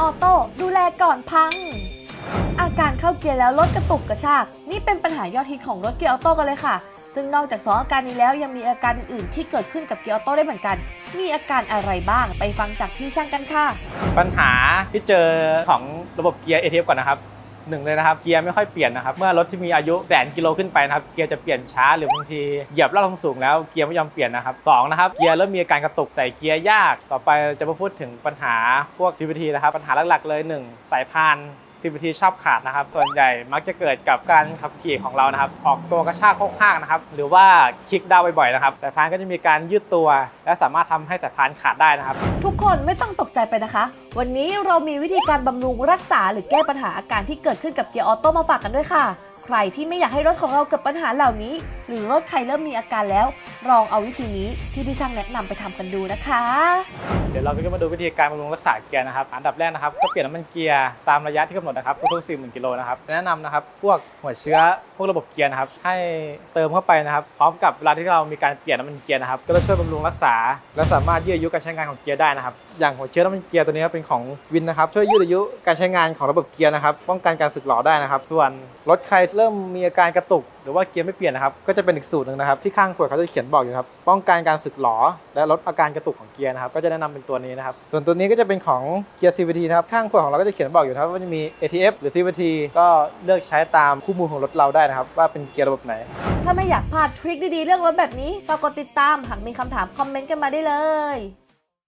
ออโต้ดูแลก่อนพัง อาการเข้าเกียร์แล้วรถกระตุกกระชาก นี่เป็นปัญหายอดฮิตของรถเกียร์ออโต้กันเลยค่ะ ซึ่งนอกจากสองอาการนี้แล้วยังมีอาการอื่นๆที่เกิดขึ้นกับเกียร์ออโต้ได้เหมือนกัน มีอาการอะไรบ้างไปฟังจากพี่ช่างกันค่ะ ปัญหาที่เจอของระบบเกียร์ ATF ก่อนนะครับ หนึ่งเลยนะครับเกียร์ไม่ค่อยเปลี่ยนนะครับเมื่อรถที่มีอายุแสนกิโลขึ้นไปนะครับเกียร์จะเปลี่ยนช้าหรือบางทีเหยียบลาดลงสูงแล้วเกียร์ไม่ยอมเปลี่ยนนะครับสองนะครับเกียร์เริ่มมีอาการกระตุกใส่เกียร์ยาก ต่อไปจะมาพูดถึงปัญหาพวก CVT นะครับปัญหาหลักๆเลยหนึ่งสายพาน CVT ชอบขาดนะครับ ส่วนใหญ่มักจะเกิดกับการขับขี่ของเรานะครับ ออกตัวกระชากโค้งข้างนะครับ หรือว่าคลิกดาวบ่อยๆนะครับ สายพานก็จะมีการยืดตัว และสามารถทำให้สายพานขาดได้นะครับ ทุกคนไม่ต้องตกใจไปนะคะ วันนี้เรามีวิธีการบำรุงรักษาหรือแก้ปัญหาอาการที่เกิดขึ้นกับเกียร์ออโต้มาฝากกันด้วยค่ะ ใครที่ไม่อยากให้รถของเราเกิดปัญหาเหล่านี้ หรือรถใครเริ่มมีอาการแล้วลองเอาวิธีนี้ที่พี่ช่างแนะนำไปทำกันดูนะคะเดี๋ยวเราก็มาดูวิธีการบำรุงรักษาเกียร์นะครับ อันดับแรกนะครับก็เปลี่ยนน้ำมันเกียร์ตามระยะที่กำหนดนะครับทุกๆ40,000กิโลนะครับแนะนำนะครับพวกหัวเชื้อพวกระบบเกียร์นะครับให้เติมเข้าไปนะครับ พร้อมกับเวลาที่เรามีการเปลี่ยนน้ำมันเกียร์นะครับก็จะช่วยบำรุงรักษา และสามารถยืดอายุการใช้งานของเกียร์ได้นะครับอย่างหัวเชื้อน้ำมันเกียร์ตัวนี้เป็นของวินนะครับช่วยยืดอายุการใช้งานของระบบเกียร์นะครับป้องกันการสึกหรอได้นะครับส่วนรถใครเริ่มมีอาการกระตุก หรือว่าเกียร์ไม่เปลี่ยนนะครับก็จะเป็นอีกสูตรหนึ่งนะครับที่ข้างขวดเขาจะเขียนบอกอยู่ครับป้องกันการสึกหรอและลดอาการกระตุกของเกียร์นะครับก็จะแนะนำเป็นตัวนี้นะครับ ส่วนตัวนี้ก็จะเป็นของเกียร์ CVT นะครับ ข้างขวดของเราก็จะเขียนบอกอยู่นะครับว่าจะมี ATF หรือ CVT ก็เลือกใช้ตามคู่มือของรถเราได้นะครับ ว่าเป็นเกียร์ระบบไหน ถ้าไม่อยากพลาดทริคดีๆ เรื่องรถแบบนี้ฝากกดติดตาม หากมีคำถามคอมเมนต์กันมาได้เลย